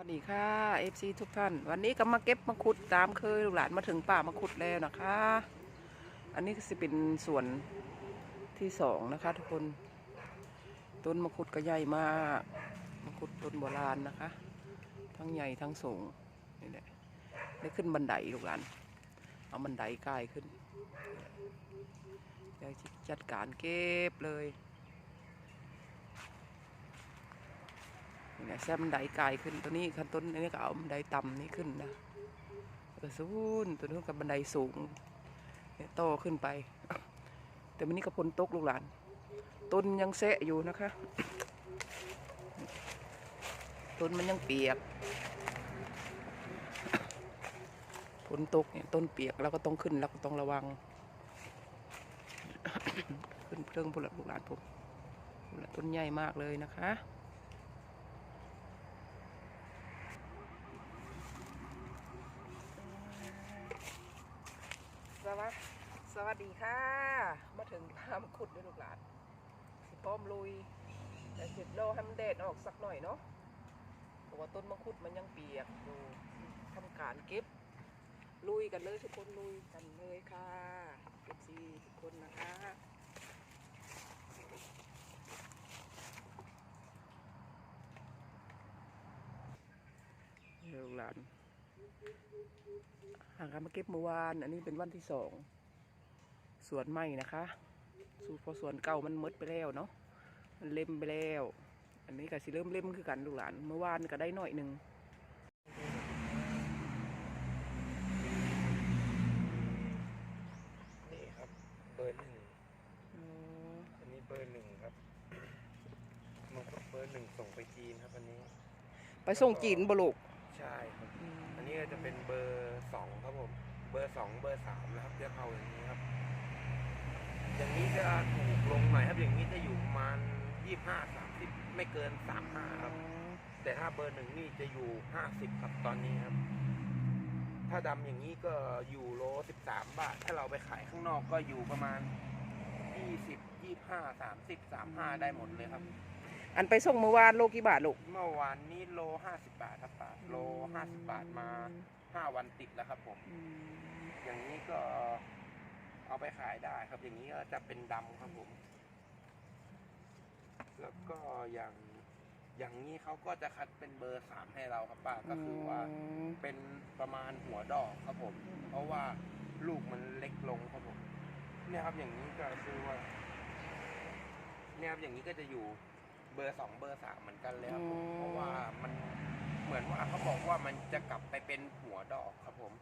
วัสดีค่ะ FC ทุกท่าน วันนี้ก็มาเก็บมะขุดตามเคยลูกหลานมาถึงป่ามะขุดแล้วนะคะ อันนี้ก็จะเป็นส่วนที่สองนะคะ ทุกคนต้นมะขุดก็ใหญ่มากมะขุดต้นโบราณนะคะ ทั้งใหญ่ทั้งสูงนี่แหละได้ขึ้นบันไดลูกหลาน เอาบันไดกายขึ้นเดี๋ยวจะจัดการเก็บเลย นี่นะแซ่บบันไดกายขึ้นตัวนี้ขั้นต้นอันนี้ก็เอาบันไดต่ำนี่ขึ้นนะแล้วก็สูนตัวนู้นกับบันไดสูงเนี่ยโตขึ้นไป แต่วันนี้ก็พ้นตกลูกหลาน ต้นยังเสะอยู่นะคะ ต้นมันยังเปียกฝนตกเนี่ยต้นเปียกแล้วก็ต้องขึ้นแล้วก็ต้องระวัง ขึ้นเพิ่งพลลูกหลานผมต้นใหญ่มากเลยนะคะ วัสดีสวัสดีค่ะ มาถึงพามขุดด้วยลูกหลานสิพร้อมลุยแต่เสร็จโลให้มันแดดออกสักหน่อยเนาะเพราะว่าต้นมะขุดมันยังเปียกอยู่ทำการเก็บลุยกันเลยทุกคนลุยกันเลยค่ะเก็บซีทุกคนนะคะลูกหลาน หางกันมาเก็บเมื่อวาน อันนี้เป็นวันที่สองสวนใหม่นะคะสูพอสวนเก่ามันหมดไปแล้วเนาะมันเล็มไปแล้ว อันนี้ก็สิเริ่มเล่มคือกันลูกหลาน เมื่อวานก็ได้หน่อยหนึ่งนี่ครับเบอร์หนึ่งอ๋ออันนี้เบอร์หนึ่งครับมันก็เบอร์หนึ่งส่งไปจีนครับอันนี้ ไปส่งจีนบลูกใช่ครับอั นนี้ก็จะเป็นเบอร์สองครับผม เบอร์สองเบอร์สามนะครับเรียกเอาอย่างนี้ครับ อย่างนี้จะถูกลงหน่อยครับ อย่างนี้จะอยู่ประมาณยี่ห้าสามสิบไม่เกินสามห้าครับ แต่ถ้าเบอร์หนึ่งนี่จะอยู่ห้าสิบครับตอนนี้ครับ ถ้าดำอย่างนี้ก็อยู่โลสิบสามบาท ถ้าเราไปขายข้างนอกก็อยู่ประมาณยี่สิบยี่ห้าสามสิบสามห้าได้หมดเลยครับ อันไปส่งเมื่อวานโลกี่บาทลูก เมื่อวานนี้โลห้าสิบบาทครับป้า โลห้าสิบบาทมาห้าวันติดแล้วครับผม อืมอย่างนี้ก็เอาไปขายได้ครับอย่างนี้ก็จะเป็นดำครับผม แล้วก็อย่างอย่างนี้เขาก็จะคัดเป็นเบอร์สามให้เราครับป้าก็คือว่า ม เป็นประมาณหัวดอกครับผมเพราะว่าลูกมันเล็กลงครับผม เนี่ยครับอย่างนี้ก็คือว่า เนี่ยครับอย่างนี้ก็จะอยู่เบอร์สองเบอร์สามเหมือนกันเลยครับผม เพราะว่ามัน เหมือนว่าเขาบอกว่ามันจะกลับไปเป็นหัวดอกครับผม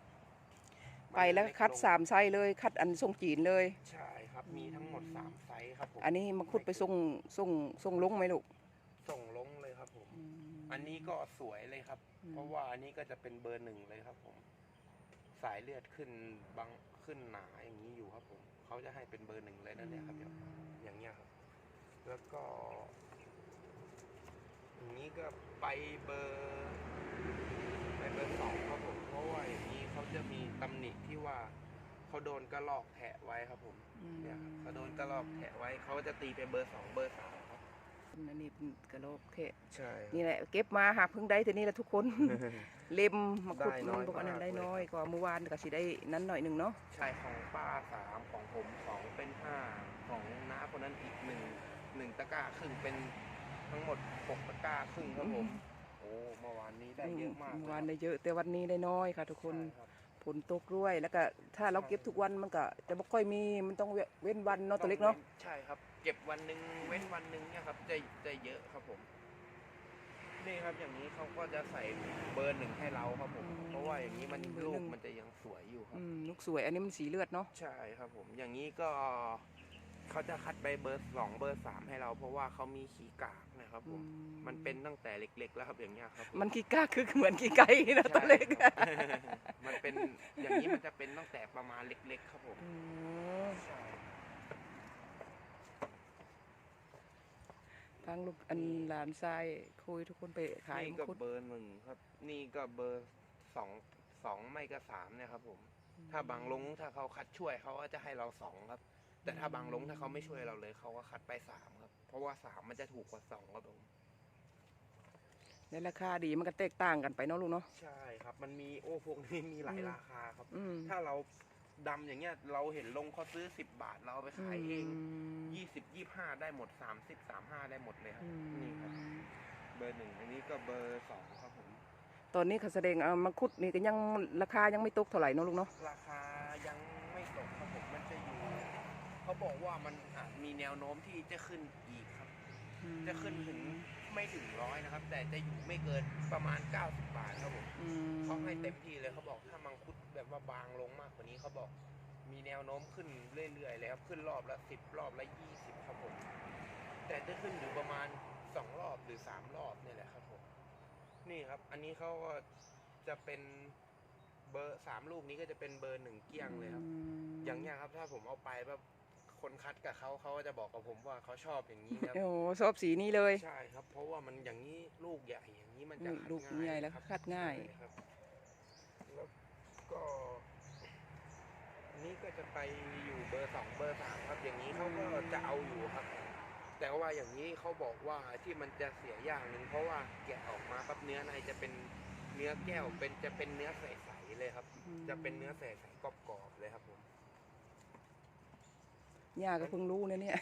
ไปแล้วคัดสามไซส์เลย คัดอันส่งจีนเลย ใช่ครับมีทั้งหมดสามไซส์ครับผมอันนี้มาคุดไปส่งส่งส่งลุงไหมลูกส่งลงเลยครับผมอืมอันนี้ก็สวยเลยครับอืมเพราะว่าอันนี้ก็จะเป็นเบอร์หนึ่งเลยครับผม สายเลือดขึ้นบางขึ้นหนาอย่างนี้อยู่ครับผม เขาจะให้เป็นเบอร์หนึ่งเลยนะเนี่ยครับเนี่ยอย่างเงี้ยครับ แล้วก็อย่างนี้ก็ไปเบอร์ไปเบอร์ สองครับผม เพราะว่าอย่างนี้เขาจะมีตำหนิที่ว่าเขาโดนกระลอกแทะไว้ครับผมเนี่ยครับเขาโดนกระลอกแทะไว้เขาจะตีเป็นเบอร์สองเบอร์สามครับ อันนี้เป็นกระโหลกเทะใช่ นี่แหละเก็บมาหาเพิ่งได้แต่นี่แหละทุกคน เล็มมาขุดได้น้มัอนยบอกอันนั้นมาก ได้เลยน้อยก็เมื่อวานก็สิได้นั้นหน่อยหนึ่งเนาะใช่ของป้าสามของผมสองเป็นห้าของน้าคนนั้นอีกหนึ่งหนึ่งตะกร้าครึ่งเป็นทั้งหมดหกตะกร้าครึ่งครับผมโอ้เมื่อวานนี้ได้เยอะมากเมื่อวานได้เยอะแต่วันนี้ได้น้อยค่ะ ทุกคนใช่รับฝนตกด้วยแล้วก็ถ้าเราเก็บทุกวันมันก็จะไม่ค่อยมีมันต้องเว้นวันเนาะตัวเล็กเนาะใช่ครับ เก็บวันหนึ่งเว้นวันหนึ่งเนี่ยครับจะจะเยอะครับผมนี่ครับอย่างนี้เขาก็จะใส่เบอร์หนึ่งให้เราครับผม เพราะว่าอย่างนี้มันลูกมันจะยังสวยอยู่ครับอืมลูกสวยอันนี้มันสีเลือดเนาะใช่ครับผมอย่างนี้ก็ เขาจะคัดไปเบอร์สองเบอร์สามให้เรา เพราะว่าเขามีขีกากนะครับผมมันเป็นตั้งแต่เล็ก ๆ แล้วครับอย่างเงี้ยครับมันขี้กล้าคือเหมือนขี้ไก่นะตัวเล็กใช่ครับมันเป็นอย่างนี้มันจะเป็นตั้งแต่ประมาณเล็ก ๆ ครับผม อืมใช่ทางลูกอันหลานทรายคุยทุกคนไปขายนี่มังก็คุดเบอร์หนึ่งครับ นี่ก็เบอร์สองสองไม่ก็สามเนี่ยครับผม ถ้าบางลงถ้าเขาคัดช่วยเขาก็จะให้เราสองครับ แต่ถ้าบางลงถ้าเขาไม่ช่วยเราเลยเขาก็คัดไปสามครับ เพราะว่าสามมันจะถูกกว่าสองครับผมแล้วราคาดีมันก็แตกต่างกันไปเนาะลูกเนาะใช่ครับ มันมีโอ้พวกนี้มีหลายอืมราคาครับ อืม ถ้าเราดำอย่างเงี้ยเราเห็นลงเขาซื้อสิบบาทเราเอาไปขายเองมยี่สิบยี่ห้าได้หมดสามสิบสามห้าได้หมดเลยครับ อืม นี่ครับ เบอร์หนึ่งอันนี้ก็เบอร์สองครับผม ตอนนี้เขาแสดงเอามังคุดนี่ก็ยังราคายังไม่ตกเท่าไหร่เนาะลูกเนาะ ราคายังไม่ตกครับผมมันจะอยู่ เขาบอกว่ามันอาจมีแนวโน้มที่จะขึ้นอีกครับ จะขึ้นถึงไม่ถึงร้อยนะครับ แต่จะอยู่ไม่เกินประมาณ 90 บาทครับผมเขาให้เต็มที่เลยเขาบอกถ้ามังคุดแบบว่าบางลงมากกว่านี้เขาบอกมีแนวโน้มขึ้นเรื่อยๆเลยครับ ขึ้นรอบละสิบรอบละยี่สิบครับผมแต่จะขึ้นอยู่ประมาณสองรอบหรือสามรอบนี่แหละครับผมนี่ครับ อันนี้เขาก็จะเป็นเบอร์สามลูกนี้ก็จะเป็นเบอร์หนึ่งเกี้ยงเลยครับ อย่างเงี้ยครับ ถ้าผมเอาไปแบบ คนคัดกับเขาเขาก็จะบอกกับผมว่าเขาชอบอย่างนี้ครับโอ้โหชอบสีนี้เลย ใช่ครับ เพราะว่ามันอย่างนี้ลูกใหญ่อย่างนี้มันจะอืมคัดลูกง่ายใหญ่แล้วครับคัดง่ายใช่ครับแล้วก็อันนี้ก็จะไปอยู่เบอร์สองเบอร์สามครับ อย่างนี้เขาก็จะเอาอยู่ครับ แต่ว่าอย่างนี้เขาบอกว่าที่มันจะเสียอย่างหนึ่งเพราะว่าแกะออกมาปั๊บเนื้อในจะเป็นเนื้อแก้วเป็นจะเป็นเนื้อใสๆเลยครับอืมจะเป็นเนื้อใสๆกรอบๆเลยครับผม ย่าก็เพิ่งรู้นะเนี่ย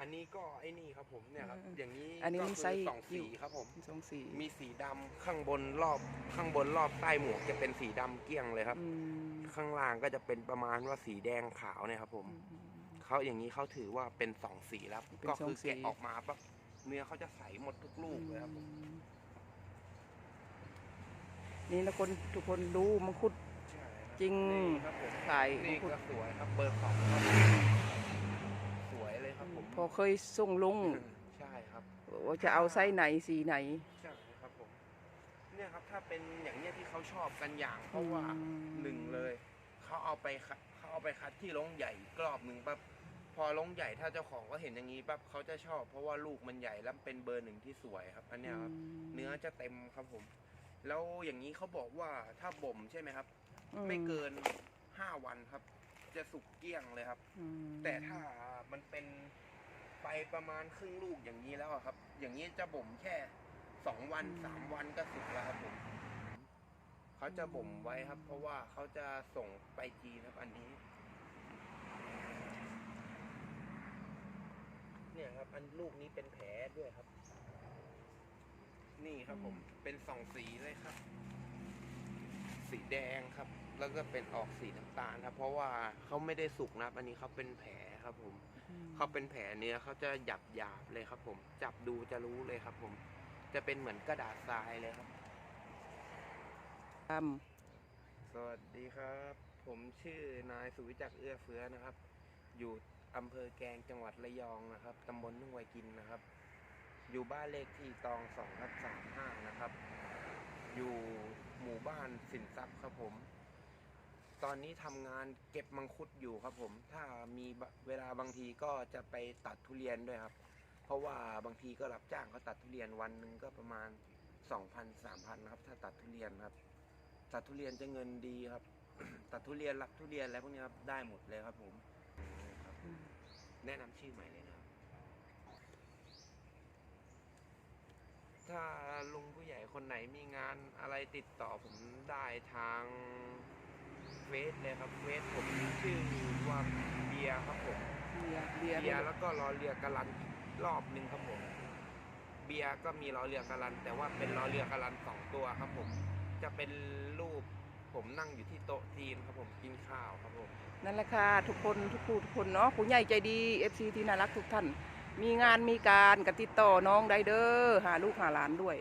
อันนี้ก็ไอ้นี่ครับผมเนี่ยครับอืมอย่างนี้อันนี้ก็มันคืไส้สองสีครับผม สองสีมีสีดำข้างบนรอบข้างบนรอบใต้หมวกจะเป็นสีดำเกลี้ยงเลยครับ อืมข้างล่างก็จะเป็นประมาณว่าสีแดงขาวเนี่ยครับ ผมอืม เขาอย่างนี้เขาถือว่าเป็นสองสีแล้วเป็นก็สองคือสีแกะออกมาปั๊บเนื้อเขาจะใสหมดทุกลูกเลยครับผม นี่แล้วคนทุกคนดูมังคุดใช่ครับ จริงนี่ครับผมขายมันี่งคุดก็สวยครับเบอร์สองครับสวยเลยครับผมพอเคยส่งลงใช่ครับว่าจะเอาไส้ไหนสีไหนใช่ครับผมเนี่ยครับถ้าเป็นอย่างเนี้ยที่เขาชอบกันอย่าง เพราะว่าอืมหนึ่งเลยเขาเอาไปคัดเขาเอาไปคัดที่ลงใหญ่อีกรอบหนึ่งปั๊บพอลงใหญ่ถ้าเจ้าของก็เห็นอย่างนี้ปั๊บเขาจะชอบ เพราะว่าลูกมันใหญ่แล้วเป็นเบอร์หนึ่งที่สวยครับอันเนี้ยครับเนื้อจะเต็มครับผม แล้วอย่างนี้เขาบอกว่าถ้าบ่มใช่ไหมครับ ไม่เกินห้าวันครับ จะสุกเกลี้ยงเลยครับ อืมแต่ถ้ามันเป็นไปประมาณครึ่งลูกอย่างนี้แล้วอะครับ อย่างนี้จะบ่มแค่สองวันสามวันก็สุกแล้วครับผมเขาจะบ่มไว้ครับ เพราะว่าเขาจะส่งไปจีนครับอันนี้ เนี่ยครับ อันลูกนี้เป็นแผลด้วยครับ นี่ครับผมเป็นสองสีเลยครับ สีแดงครับ แล้วก็เป็นออกสีน้ำตาลครับเพราะว่าเขาไม่ได้สุกนะครับ อันนี้เขาเป็นแผลครับผมเขาเป็นแผลเนื้อเขาจะหยาบหยาบๆเลยครับ ผม จับดูจะรู้เลยครับ ผม จะเป็นเหมือนกระดาษทรายเลยครับตามสวัสดีครับ ผมชื่อนายสุวิจักรเอื้อเฟื้อนะครับ อยู่อำเภอแกลงจังหวัดระยองนะครับตำบลนุ่งไวกินนะครับ อยู่บ้านเลขที่ตองสองทับสามห้านะครับ อยู่ห มู่บ้านสินทรัพย์ครับผม ตอนนี้ทำงานเก็บมังคุดอยู่ครับผม ถ้ามีบะเวลาบางทีก็จะไปตัดทุเรียนด้วยครับ เพราะว่าบางทีก็รับจ้างเขาตัดทุเรียนวันหนึ่งก็ประมาณสองพันสามพันครับ ถ้าตัดทุเรียนครับ ตัดทุเรียนจะเงินดีครับ ตัดทุเรียนรับทุเรียนอะไรพวกนี้ครับได้หมดเลยครับผมครับแนะนำชื่อใหม่เลยนะครับ ถ้าลุงผู้ใหญ่คนไหนมีงานอะไรติดต่อผมได้ทางเฟซเลยครับเฟซผมชื่อว่าเบียร์ครับผมเบียร์เบียร์เบียร์แล้วก็รอเรือกะลันอีกรอบหนึ่งครับผมเบียร์ก็มีรอเรือกะลัน แต่ว่าเป็นรอเรือกะลันสองตัวครับผม จะเป็นรูปผมนั่งอยู่ที่โต๊ะจีนครับผมกินข้าวครับผมนั่นแหละค่ะทุกคนทุกผู้ทุกคนเนาะผู้ใหญ่ใจดีเอฟซีที่น่ารักทุกท่าน มีงานมีการกติดต่อน้องได้เด้อหาลูกหาหลานด้วย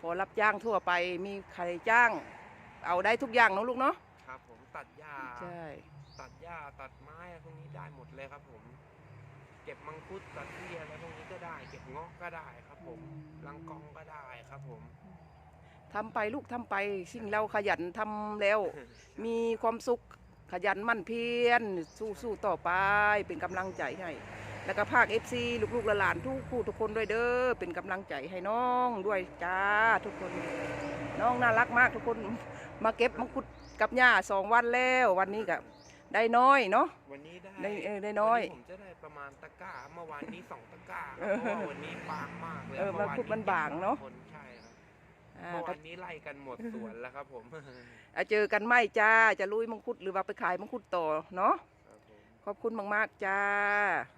พอรับจ้างทั่วไปมีใครจ้าง เอาได้ทุกอย่างเนาะลูกเนาะครับผมตัดหญ้าใช่ตัดหญ้าตัดไม้อะไรพวกนี้ได้หมดเลยครับผม เก็บมังคุดตัดทุเรียนอะไรพวกนี้ก็ได้ เก็บเงาะก็ได้ครับผมลังกองก็ได้ครับผมทำไปลูกทำไปสิ่งเราขยันทำแล้ว มีความสุขขยันหมั่นเพียรสู้สู้ต่อไปเป็นกำลังใจให้ แล้วก็ภาคเอฟซีลูกๆหลานๆทุกคู่ทุกคนด้วยเด้อเป็นกำลังใจให้น้องด้วยจ้าทุกคน น้องน่ารักมากทุกคนมาเก็บมังคุดกับย่าสองวันแล้ววันนี้กับได้น้อยเนาะวันนี้ได้ได้เออได้น้อยวัผมจะได้ประมาณตะกร้าเมื่อวานนี้สองตะกร้าคเอรับอเพราะว่าวันนี้บางมากเลยเออมื่วมังคุดมันบางเนอะคนใช่ครับอ่าเมื่อวานนี้ไล่กันหมดสวนแล้วครับผมอะเจอกันไหมจ้าจะลุยมังคุดหรือว่าไปขายมังคุดต่อเนาะครับผมขอบคุณมากๆจ้าค